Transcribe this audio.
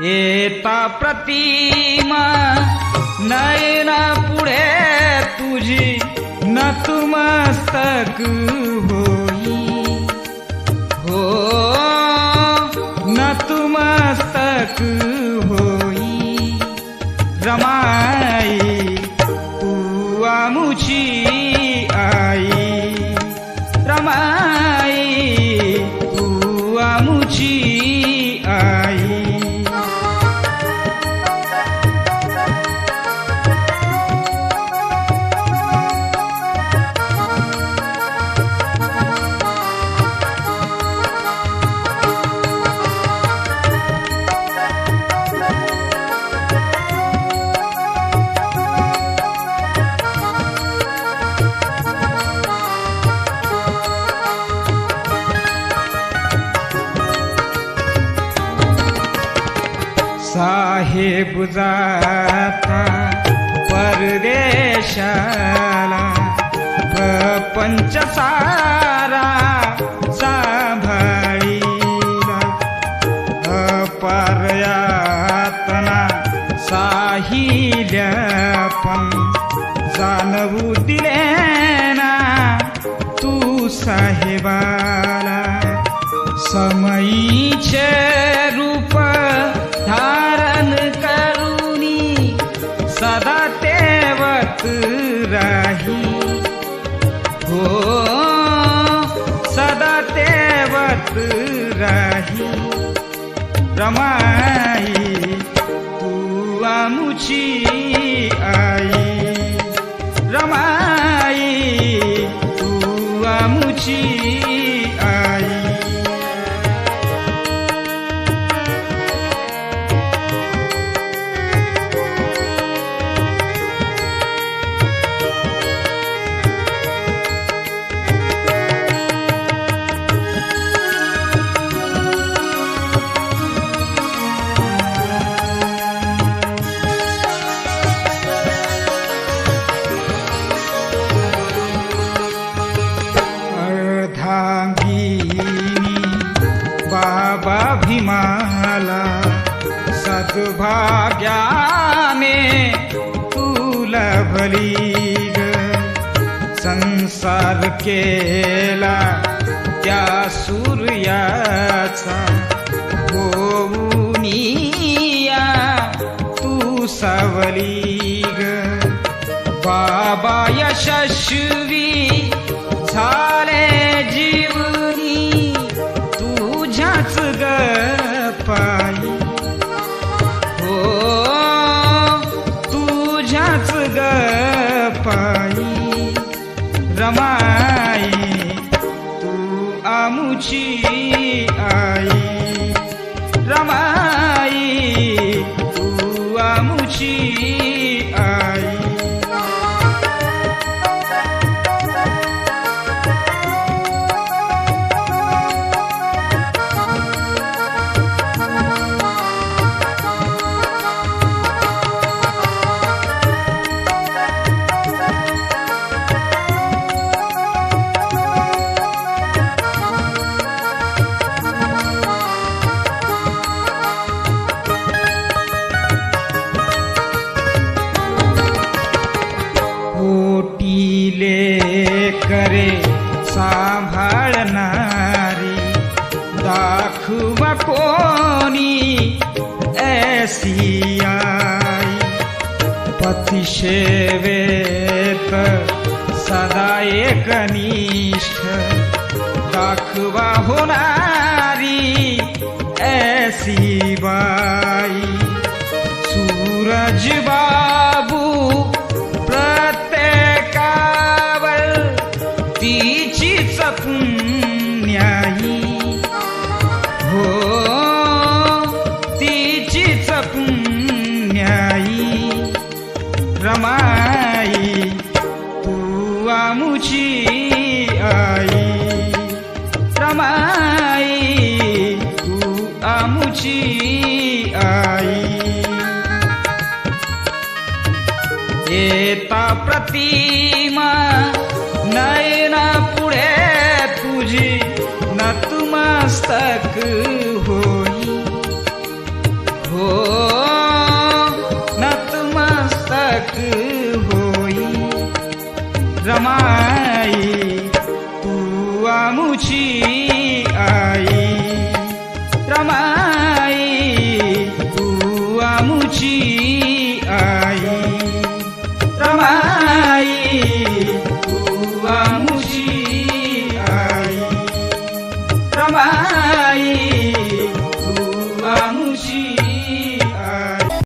येता प्रतिमा नयना पुढे तुझी न तू मस्तक आहे बुजाता परदेशाला. पंचसारा सारा सांभाळीला. अपारयातना साहिल्या पण जाणवू दिले ना तू साहेबाला. समयीचे राही रमाई झाला सद्भाग्याने तुला भली ग संसार केला त्या सूर्याचा होऊनिया तू सावली ग बाबा यशस्वी झाले जीवनी तुझ्याच ग पायी. हो तुझ्याच ग पायी. रमाई तू आमुची খুবা পনি এসিয়াই পতি সেবেত সদা একনিষ্ঠ দাখবা হোনারি এসি বাই সূরজ বাই येता प्रतिमा नयना पुढे तुझी न तुमस्तक हो